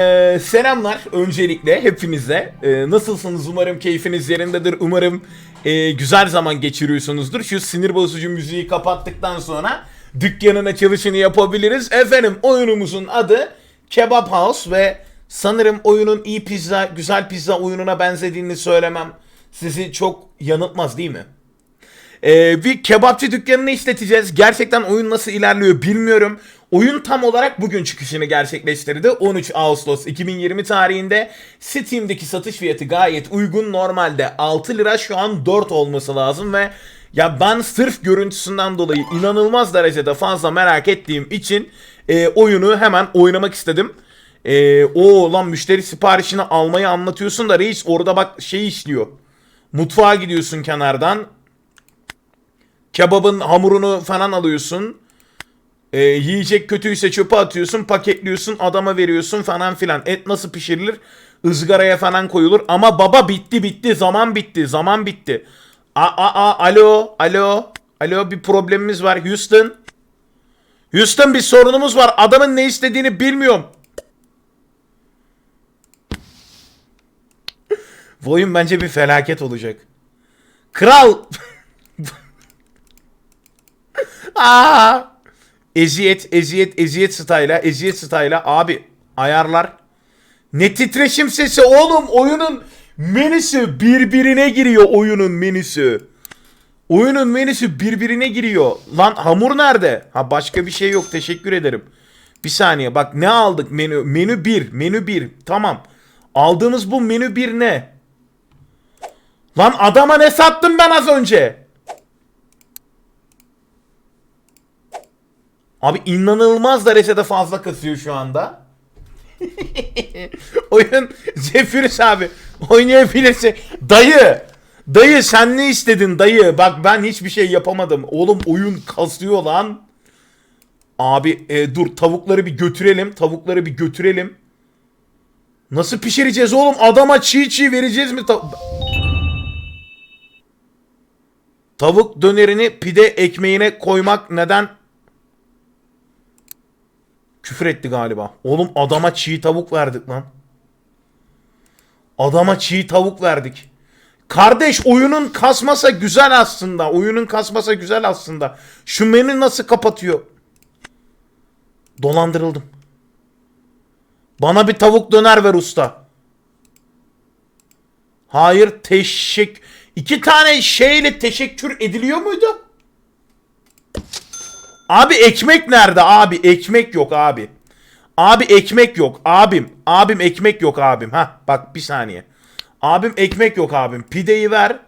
Ee, selamlar öncelikle hepinize. Ee, nasılsınız? Umarım keyfiniz yerindedir. Umarım e, güzel zaman geçiriyorsunuzdur. Şu sinir bozucu müziği kapattıktan sonra dükkanın açılışını yapabiliriz. Efendim oyunumuzun adı Kebap House ve sanırım oyunun iyi pizza, güzel pizza oyununa benzediğini söylemem sizi çok yanıltmaz değil mi? Ee, bir kebapçı dükkanını işleteceğiz. Gerçekten oyun nasıl ilerliyor bilmiyorum. Oyun tam olarak bugün çıkışını gerçekleştirdi. 13 Ağustos 2020 tarihinde Steam'deki satış fiyatı gayet uygun. Normalde 6 lira şu an 4 olması lazım ve ya ben sırf görüntüsünden dolayı inanılmaz derecede fazla merak ettiğim için e, oyunu hemen oynamak istedim. E, o lan müşteri siparişini almayı anlatıyorsun da reis orada bak şey işliyor. Mutfağa gidiyorsun kenardan kebabın hamurunu falan alıyorsun. Ee, yiyecek kötüyse çöpe atıyorsun, paketliyorsun, adama veriyorsun falan filan. Et nasıl pişirilir? Izgaraya falan koyulur. Ama baba bitti bitti, zaman bitti, zaman bitti. A a a alo, alo, alo bir problemimiz var Houston. Houston bir sorunumuz var. Adamın ne istediğini bilmiyorum. Bu oyun bence bir felaket olacak. Kral. Aa! Eziyet, eziyet, eziyet style'a, eziyet style'a. Abi ayarlar. Ne titreşim sesi oğlum oyunun menüsü birbirine giriyor oyunun menüsü. Oyunun menüsü birbirine giriyor. Lan hamur nerede? Ha başka bir şey yok teşekkür ederim. Bir saniye bak ne aldık menü? Menü 1, menü 1. Tamam. Aldığımız bu menü 1 ne? Lan adama ne sattım ben az önce? Abi inanılmaz derecede fazla kasıyor şu anda. Oyun Zephyrus abi oynayabilirsin. Dayı. Dayı sen ne istedin dayı? Bak ben hiçbir şey yapamadım. Oğlum oyun kasıyor lan. Abi e, dur tavukları bir götürelim. Tavukları bir götürelim. Nasıl pişireceğiz oğlum? Adama çiğ çiğ vereceğiz mi? Ta- Tavuk dönerini pide ekmeğine koymak neden Küfür etti galiba. Oğlum adama çiğ tavuk verdik lan. Adama çiğ tavuk verdik. Kardeş oyunun kasmasa güzel aslında. Oyunun kasmasa güzel aslında. Şu menü nasıl kapatıyor? Dolandırıldım. Bana bir tavuk döner ver usta. Hayır teşekkür. İki tane şeyle teşekkür ediliyor muydu? Abi ekmek nerede abi? Ekmek yok abi. Abi ekmek yok. Abim. Abim ekmek yok abim. Ha bak bir saniye. Abim ekmek yok abim. Pideyi ver.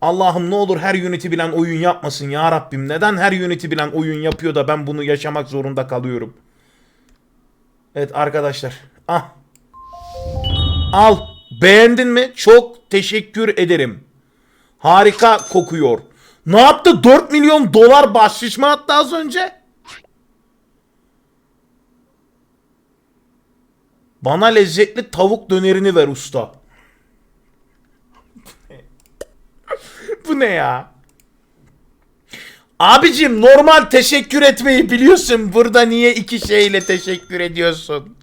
Allah'ım ne olur her yöneti bilen oyun yapmasın ya Rabbim. Neden her yöneti bilen oyun yapıyor da ben bunu yaşamak zorunda kalıyorum? Evet arkadaşlar. Ah. Al. Beğendin mi? Çok teşekkür ederim. Harika kokuyor. Ne yaptı? 4 milyon dolar bahşiş mi attı az önce? Bana lezzetli tavuk dönerini ver usta. Bu ne ya? Abicim normal teşekkür etmeyi biliyorsun. Burada niye iki şeyle teşekkür ediyorsun?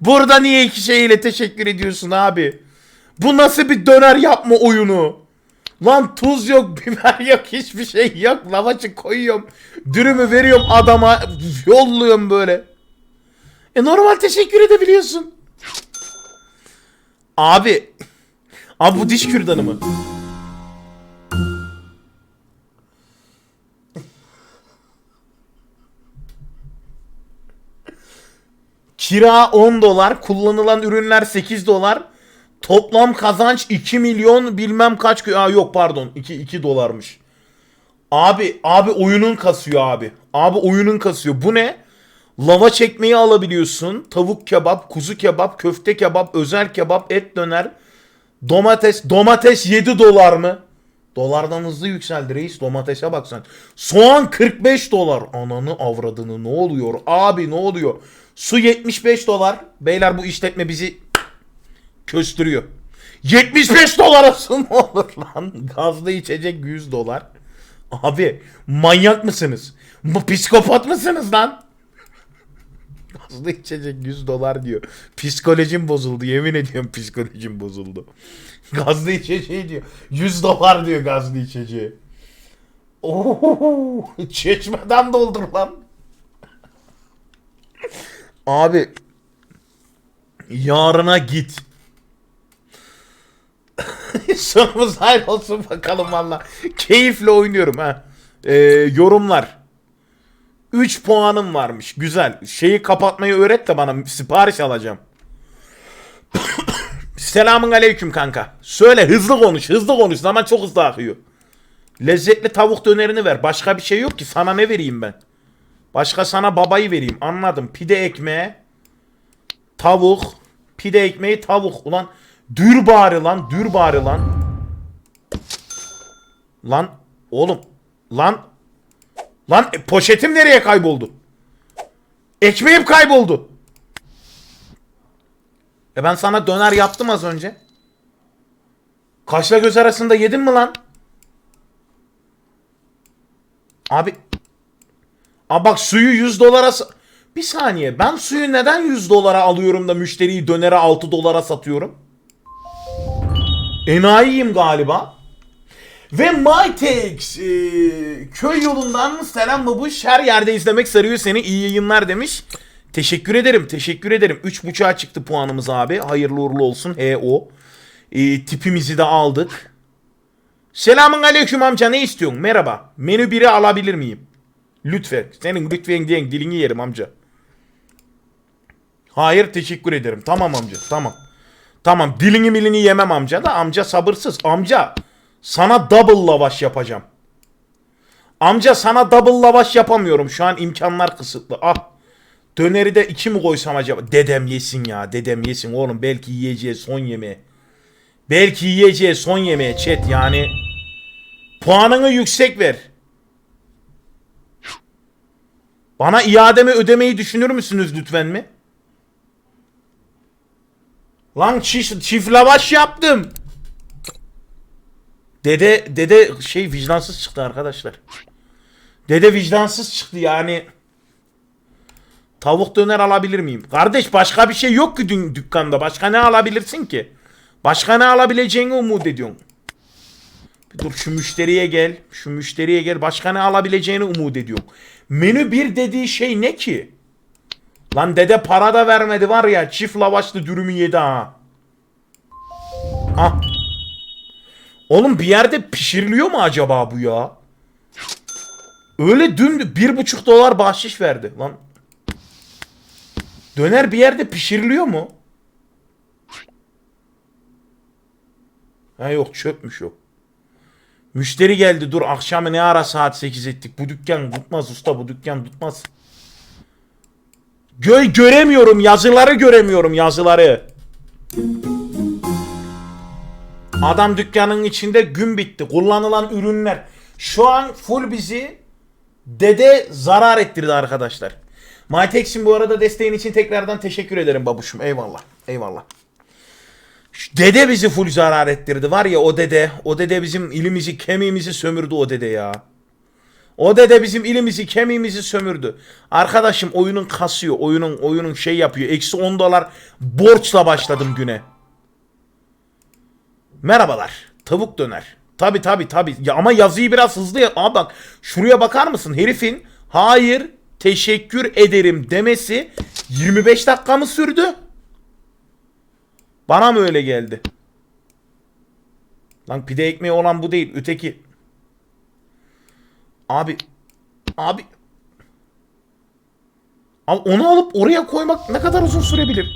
Burada niye iki şeyle teşekkür ediyorsun abi? Bu nasıl bir döner yapma oyunu? Lan tuz yok, biber yok, hiçbir şey yok. Lavaşı koyuyorum. Dürümü veriyorum adama. Yolluyorum böyle. E normal teşekkür edebiliyorsun. Abi. Abi bu diş kürdanı mı? Kira 10 dolar, kullanılan ürünler 8 dolar. Toplam kazanç 2 milyon bilmem kaç... Aa yok pardon 2, 2 dolarmış. Abi abi oyunun kasıyor abi. Abi oyunun kasıyor. Bu ne? Lava çekmeyi alabiliyorsun. Tavuk kebap, kuzu kebap, köfte kebap, özel kebap, et döner. Domates. Domates 7 dolar mı? Dolardan hızlı yükseldi reis. Domatese bak sen. Soğan 45 dolar. Ananı avradını ne oluyor? Abi ne oluyor? Su 75 dolar. Beyler bu işletme bizi köstürüyor. 75 dolar olsun ne olur lan. Gazlı içecek 100 dolar. Abi manyak mısınız? Bu psikopat mısınız lan? Gazlı içecek 100 dolar diyor. Psikolojim bozuldu. Yemin ediyorum psikolojim bozuldu. Gazlı içeceği diyor. 100 dolar diyor gazlı içeceği. Oo, çeşmeden doldur lan. Abi yarına git. Sonumuz hayır olsun bakalım valla. Keyifle oynuyorum ha. Ee, yorumlar. 3 puanım varmış. Güzel. Şeyi kapatmayı öğret de bana sipariş alacağım. Selamun aleyküm kanka. Söyle hızlı konuş. Hızlı konuş. Zaman çok hızlı akıyor. Lezzetli tavuk dönerini ver. Başka bir şey yok ki. Sana ne vereyim ben? Başka sana babayı vereyim. Anladım. Pide ekmeği. Tavuk. Pide ekmeği tavuk. Ulan dür bari lan. Dür bari lan. Lan oğlum. Lan. Lan e, poşetim nereye kayboldu? Ekmeğim kayboldu. E ben sana döner yaptım az önce. Kaşla göz arasında yedin mi lan? Abi. Aa bak suyu 100 dolara... Bir saniye ben suyu neden 100 dolara alıyorum da müşteriyi dönere 6 dolara satıyorum? Enayiyim galiba. Ve MyTex e, köy yolundan selam babuş her yerde izlemek sarıyor seni iyi yayınlar demiş. Teşekkür ederim teşekkür ederim. 3.5'a çıktı puanımız abi. Hayırlı uğurlu olsun. He o. E, tipimizi de aldık. Selamun aleyküm amca ne istiyorsun? Merhaba. Menü 1'i alabilir miyim? Lütfen. Senin lütfen diyen dilini yerim amca. Hayır teşekkür ederim. Tamam amca tamam. Tamam dilini milini yemem amca da amca sabırsız. Amca sana double lavaş yapacağım. Amca sana double lavaş yapamıyorum. Şu an imkanlar kısıtlı. Ah. Döneri de iki mi koysam acaba? Dedem yesin ya. Dedem yesin oğlum. Belki yiyeceği son yemeği. Belki yiyeceği son yemeği chat yani. Puanını yüksek ver. Bana iademi ödemeyi düşünür müsünüz lütfen mi? Lan çift, çift lavaş yaptım. Dede dede şey vicdansız çıktı arkadaşlar. Dede vicdansız çıktı yani. Tavuk döner alabilir miyim? Kardeş başka bir şey yok ki dün dükkanda. Başka ne alabilirsin ki? Başka ne alabileceğini umut ediyorsun. Bir dur şu müşteriye gel. Şu müşteriye gel. Başka ne alabileceğini umut ediyorum. Menü bir dediği şey ne ki? Lan dede para da vermedi var ya. Çift lavaşlı dürümü yedi ha. Ah. Oğlum bir yerde pişiriliyor mu acaba bu ya? Öyle dün bir buçuk dolar bahşiş verdi lan. Döner bir yerde pişiriliyor mu? Ha yok çöpmüş o. Müşteri geldi dur akşamı ne ara saat 8 ettik. Bu dükkan tutmaz usta bu dükkan tutmaz. Gö göremiyorum yazıları göremiyorum yazıları. Adam dükkanın içinde gün bitti. Kullanılan ürünler. Şu an full bizi dede zarar ettirdi arkadaşlar. MyTex'in bu arada desteğin için tekrardan teşekkür ederim babuşum. Eyvallah. Eyvallah. Dede bizi full zarar ettirdi. Var ya o dede. O dede bizim ilimizi kemiğimizi sömürdü o dede ya. O dede bizim ilimizi kemiğimizi sömürdü. Arkadaşım oyunun kasıyor. Oyunun oyunun şey yapıyor. Eksi 10 dolar borçla başladım güne. Merhabalar. Tavuk döner. Tabi tabi tabi. Ya ama yazıyı biraz hızlı ya. Aa bak şuraya bakar mısın? Herifin hayır teşekkür ederim demesi 25 dakika mı sürdü? Bana mı öyle geldi? Lan pide ekmeği olan bu değil. Öteki. Abi. Abi. Abi onu alıp oraya koymak ne kadar uzun sürebilir?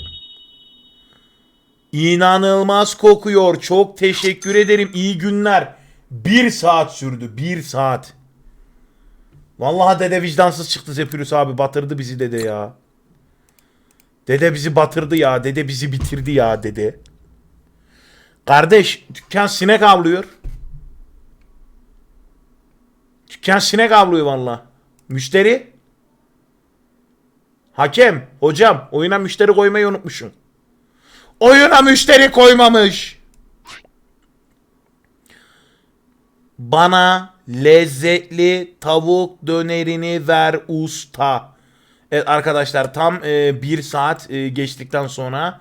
İnanılmaz kokuyor. Çok teşekkür ederim. İyi günler. Bir saat sürdü. Bir saat. Vallahi dede vicdansız çıktı Zephyros abi. Batırdı bizi dede ya. Dede bizi batırdı ya. Dede bizi bitirdi ya dede. Kardeş dükkan sinek avlıyor. Dükkan sinek avlıyor valla. Müşteri. Hakem. Hocam oyuna müşteri koymayı unutmuşum. Oyuna müşteri koymamış. Bana lezzetli tavuk dönerini ver usta. Evet arkadaşlar tam e, bir saat e, geçtikten sonra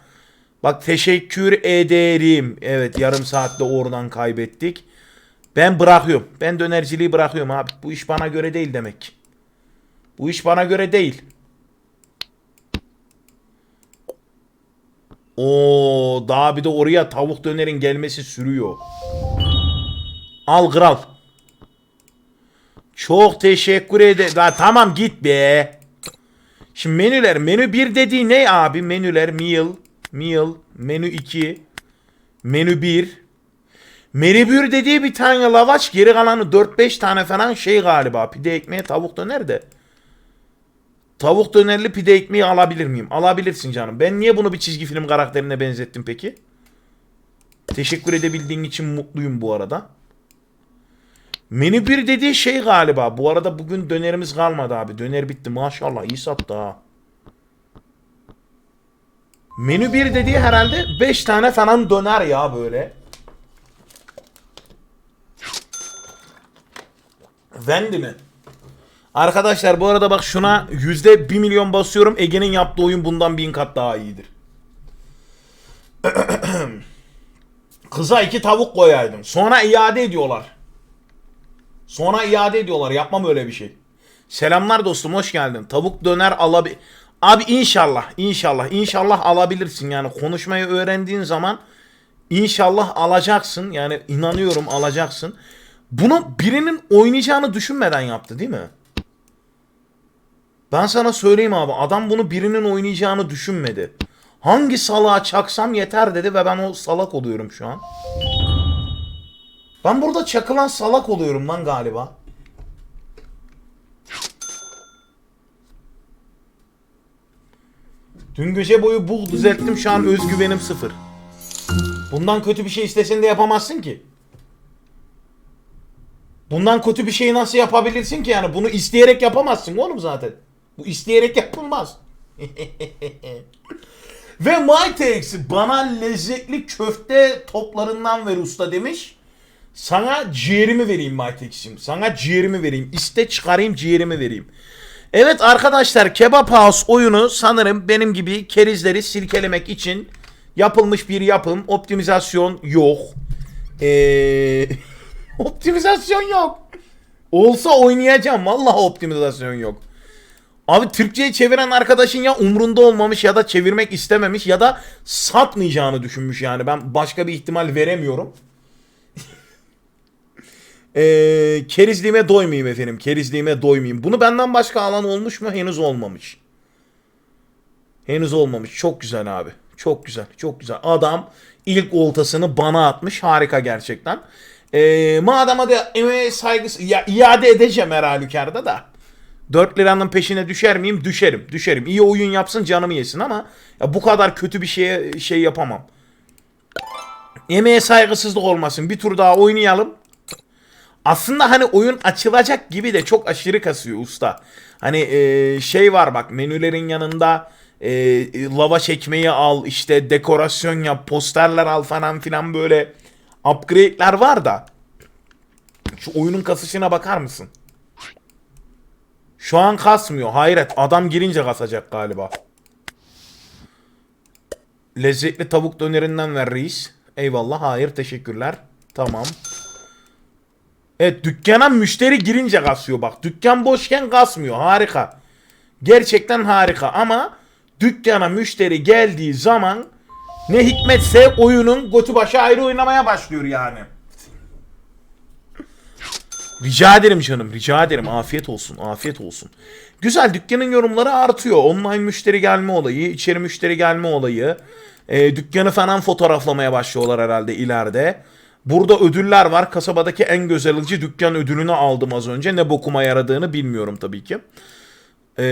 bak teşekkür ederim. Evet yarım saatte oradan kaybettik. Ben bırakıyorum. Ben dönerciliği bırakıyorum abi. Bu iş bana göre değil demek. Bu iş bana göre değil. Oo daha bir de oraya tavuk dönerin gelmesi sürüyor. Al kral. Çok teşekkür ederim. Tamam git be. Şimdi menüler. Menü 1 dediği ne abi? Menüler meal, meal, menü 2, menü 1. 1 dediği bir tane lavaş geri kalanı 4-5 tane falan şey galiba. Pide ekmeği tavuk döner de. Tavuk dönerli pide ekmeği alabilir miyim? Alabilirsin canım. Ben niye bunu bir çizgi film karakterine benzettim peki? Teşekkür edebildiğin için mutluyum bu arada. Menü 1 dediği şey galiba. Bu arada bugün dönerimiz kalmadı abi. Döner bitti maşallah iyi sattı ha. Menü 1 dediği herhalde 5 tane falan döner ya böyle. Vendi mi? Arkadaşlar bu arada bak şuna yüzde 1 milyon basıyorum. Ege'nin yaptığı oyun bundan bin kat daha iyidir. Kıza iki tavuk koyaydım. Sonra iade ediyorlar. Sonra iade ediyorlar. Yapmam öyle bir şey. Selamlar dostum hoş geldin. Tavuk döner alabi... Abi inşallah inşallah inşallah alabilirsin yani konuşmayı öğrendiğin zaman inşallah alacaksın yani inanıyorum alacaksın. Bunu birinin oynayacağını düşünmeden yaptı değil mi? Ben sana söyleyeyim abi adam bunu birinin oynayacağını düşünmedi. Hangi salağa çaksam yeter dedi ve ben o salak oluyorum şu an. Ben burada çakılan salak oluyorum lan galiba. Dün gece boyu bul düzelttim şu an özgüvenim sıfır. Bundan kötü bir şey istesen de yapamazsın ki. Bundan kötü bir şeyi nasıl yapabilirsin ki yani? Bunu isteyerek yapamazsın oğlum zaten. Bu isteyerek yapılmaz. Ve Mytex bana lezzetli köfte toplarından ver usta demiş. Sana ciğerimi vereyim Mytex'im. Sana ciğerimi vereyim. İste çıkarayım ciğerimi vereyim. Evet arkadaşlar Kebap House oyunu sanırım benim gibi kerizleri silkelemek için yapılmış bir yapım. Optimizasyon yok. Eee... optimizasyon yok. Olsa oynayacağım. Vallahi optimizasyon yok. Abi Türkçe'ye çeviren arkadaşın ya umrunda olmamış ya da çevirmek istememiş ya da satmayacağını düşünmüş yani. Ben başka bir ihtimal veremiyorum. Eee kerizliğime doymayayım efendim. Kerizliğime doymayayım. Bunu benden başka alan olmuş mu? Henüz olmamış. Henüz olmamış. Çok güzel abi. Çok güzel. Çok güzel. Adam ilk oltasını bana atmış. Harika gerçekten. Eee madem hadi emeğe saygısı ya, iade edeceğim her halükarda da. 4 liranın peşine düşer miyim? Düşerim. Düşerim. İyi oyun yapsın canımı yesin ama ya bu kadar kötü bir şeye şey yapamam. Emeğe saygısızlık olmasın. Bir tur daha oynayalım. Aslında hani oyun açılacak gibi de çok aşırı kasıyor usta. Hani e, şey var bak menülerin yanında e, lavaş ekmeği al işte dekorasyon yap posterler al falan filan böyle upgrade'ler var da şu oyunun kasışına bakar mısın? Şu an kasmıyor. Hayret. Adam girince kasacak galiba. Lezzetli tavuk dönerinden ver reis. Eyvallah. Hayır. Teşekkürler. Tamam. Evet dükkana müşteri girince kasıyor bak. Dükkan boşken kasmıyor. Harika. Gerçekten harika ama dükkana müşteri geldiği zaman ne hikmetse oyunun götü başı ayrı oynamaya başlıyor yani. Rica ederim canım. Rica ederim. Afiyet olsun. Afiyet olsun. Güzel. Dükkanın yorumları artıyor. Online müşteri gelme olayı, içeri müşteri gelme olayı. E, dükkanı falan fotoğraflamaya başlıyorlar herhalde ileride. Burada ödüller var. Kasabadaki en güzelci dükkan ödülünü aldım az önce. Ne bokuma yaradığını bilmiyorum tabii ki. Ee,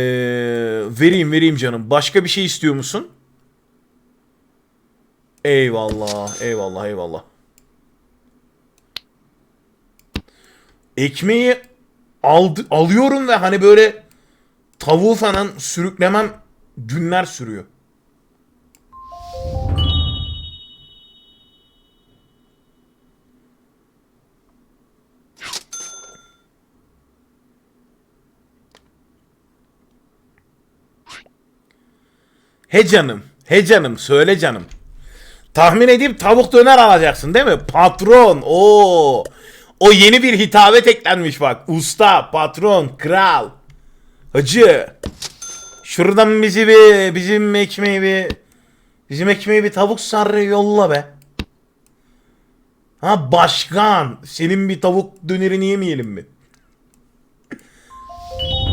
vereyim vereyim canım. Başka bir şey istiyor musun? Eyvallah. Eyvallah eyvallah. Ekmeği aldı, alıyorum ve hani böyle tavuğu falan sürüklemem günler sürüyor. He canım. He canım. Söyle canım. Tahmin edip tavuk döner alacaksın değil mi? Patron. Oo. O yeni bir hitabet eklenmiş bak. Usta, patron, kral. Hacı. Şuradan bizi bir bizim ekmeği bir bizim ekmeği bir tavuk sarı yolla be. Ha başkan. Senin bir tavuk dönerini yemeyelim mi?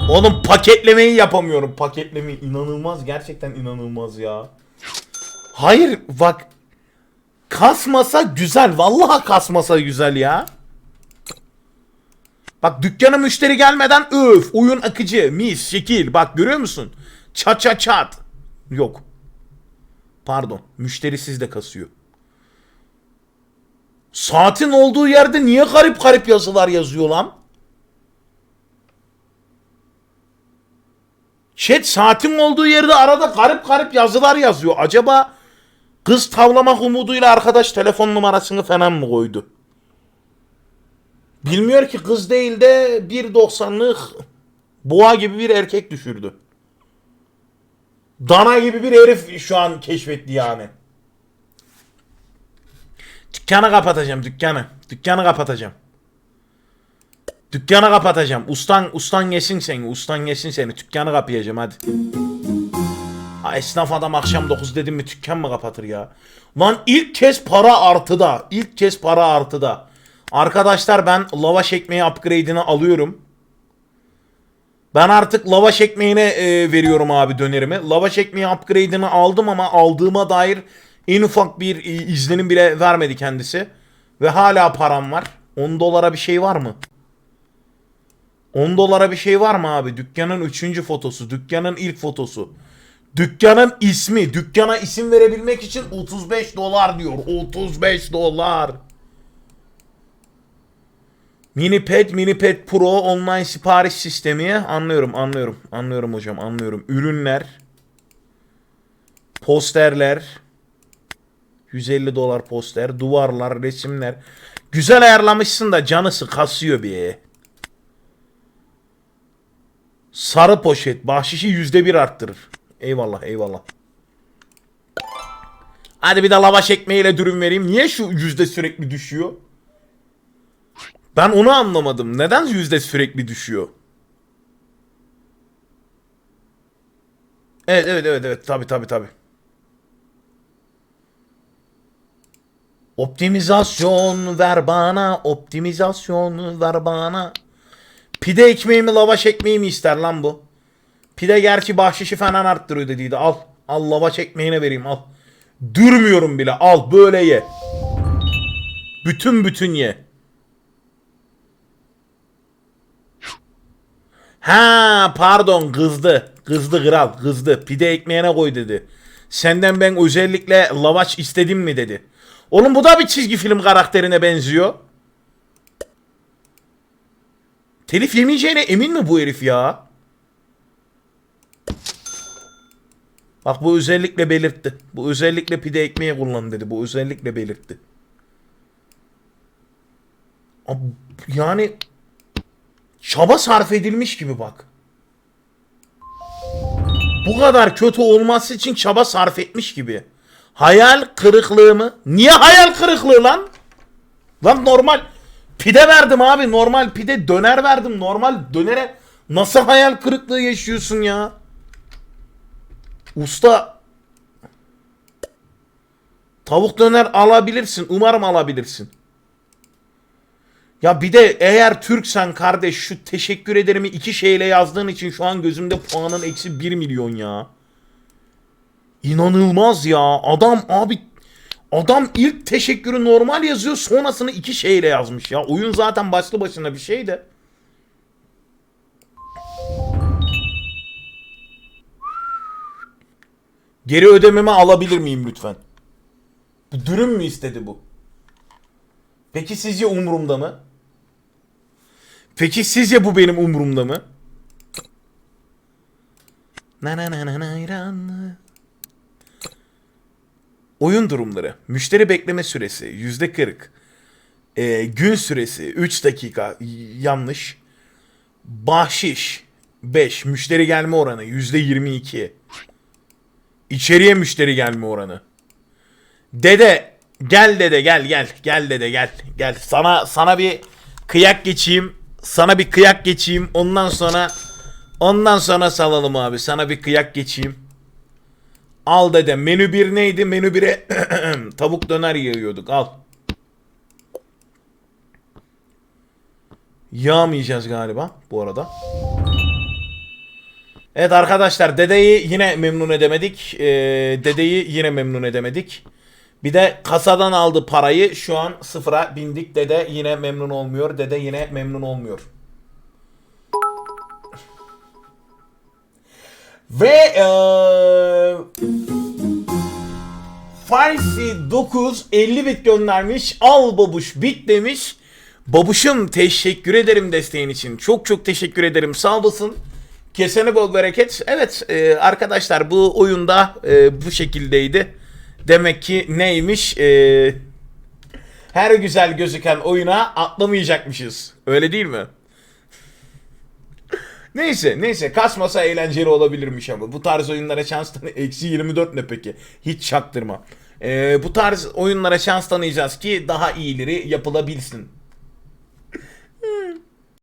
Oğlum paketlemeyi yapamıyorum. Paketlemeyi inanılmaz. Gerçekten inanılmaz ya. Hayır bak. Kasmasa güzel. Vallahi kasmasa güzel ya. Bak dükkana müşteri gelmeden öf. Oyun akıcı. Mis. Şekil. Bak görüyor musun? Çat çat çat. Yok. Pardon. Müşterisiz de kasıyor. Saatin olduğu yerde niye garip garip yazılar yazıyor lan? Chat saatin olduğu yerde arada garip garip yazılar yazıyor. Acaba kız tavlamak umuduyla arkadaş telefon numarasını falan mı koydu? Bilmiyor ki kız değil de 1.90'lık boğa gibi bir erkek düşürdü. Dana gibi bir herif şu an keşfetti yani. Dükkanı kapatacağım dükkanı. Dükkanı kapatacağım. Dükkanı kapatacağım. Ustan ustan yesin seni. Ustan yesin seni. Dükkanı kapayacağım hadi. Esnaf adam akşam 9 dedim mi dükkan mı kapatır ya? Lan ilk kez para artıda. İlk kez para artıda. Arkadaşlar ben lavaş ekmeği upgrade'ini alıyorum. Ben artık lavaş ekmeğine e, veriyorum abi dönerimi. Lavaş ekmeği upgrade'ini aldım ama aldığıma dair en ufak bir e, izlenim bile vermedi kendisi. Ve hala param var. 10 dolara bir şey var mı? 10 dolara bir şey var mı abi? Dükkanın 3. fotosu, dükkanın ilk fotosu. Dükkanın ismi, dükkana isim verebilmek için 35 dolar diyor. 35 dolar. Minipet, Minipet Pro online sipariş sistemi. Anlıyorum, anlıyorum. Anlıyorum hocam, anlıyorum. Ürünler. Posterler. 150 dolar poster. Duvarlar, resimler. Güzel ayarlamışsın da canısı kasıyor bir. Sarı poşet. Bahşişi yüzde bir arttırır. Eyvallah, eyvallah. Hadi bir de lavaş ekmeğiyle dürüm vereyim. Niye şu yüzde sürekli düşüyor? Ben onu anlamadım. Neden yüzde sürekli düşüyor? Evet evet evet evet tabi tabi tabi. Optimizasyon ver bana, optimizasyon ver bana. Pide ekmeği mi lavaş ekmeği mi ister lan bu? Pide gerçi bahşişi falan arttırıyor dediydi. Al. Al lavaş ekmeğine vereyim al. Durmuyorum bile al böyle ye. Bütün bütün ye. Ha pardon kızdı. Kızdı kral kızdı. Pide ekmeğine koy dedi. Senden ben özellikle lavaş istedim mi dedi. Oğlum bu da bir çizgi film karakterine benziyor. Telif yemeyeceğine emin mi bu herif ya? Bak bu özellikle belirtti. Bu özellikle pide ekmeği kullan dedi. Bu özellikle belirtti. Yani çaba sarf edilmiş gibi bak. Bu kadar kötü olması için çaba sarf etmiş gibi. Hayal kırıklığı mı? Niye hayal kırıklığı lan? Lan normal pide verdim abi. Normal pide döner verdim. Normal dönere nasıl hayal kırıklığı yaşıyorsun ya? Usta tavuk döner alabilirsin. Umarım alabilirsin. Ya bir de eğer Türksen kardeş şu teşekkür ederimi iki şeyle yazdığın için şu an gözümde puanın eksi 1 milyon ya. İnanılmaz ya. Adam abi adam ilk teşekkürü normal yazıyor sonrasını iki şeyle yazmış ya. Oyun zaten başlı başına bir şey de. Geri ödememi alabilir miyim lütfen? Bu dürüm mü istedi bu? Peki sizce umurumda mı? Peki sizce bu benim umurumda mı? Na na na na na. Oyun durumları. Müşteri bekleme süresi %40. Ee, gün süresi 3 dakika yanlış. Bahşiş 5. Müşteri gelme oranı %22. İçeriye müşteri gelme oranı. Dede gel dede gel gel gel dede gel gel sana sana bir kıyak geçeyim sana bir kıyak geçeyim ondan sonra ondan sonra salalım abi sana bir kıyak geçeyim. Al dede menü bir neydi menü 1'e tavuk döner yiyorduk al. Yağmayacağız galiba bu arada. Evet arkadaşlar dedeyi yine memnun edemedik. Ee, dedeyi yine memnun edemedik. Bir de kasadan aldı parayı şu an sıfıra bindik. Dede yine memnun olmuyor. Dede yine memnun olmuyor. Ve eee Farsi 9 50 bit göndermiş. Al babuş bit demiş. Babuşum teşekkür ederim desteğin için. Çok çok teşekkür ederim. Sağ olasın. Kesene bol bereket. Evet e, arkadaşlar bu oyunda e, bu şekildeydi. Demek ki neymiş? E, her güzel gözüken oyuna atlamayacakmışız. Öyle değil mi? Neyse neyse kasmasa eğlenceli olabilirmiş ama bu tarz oyunlara şans. Eksi 24 ne peki? Hiç çaktırma. Ee, bu tarz oyunlara şans tanıyacağız ki daha iyileri yapılabilsin.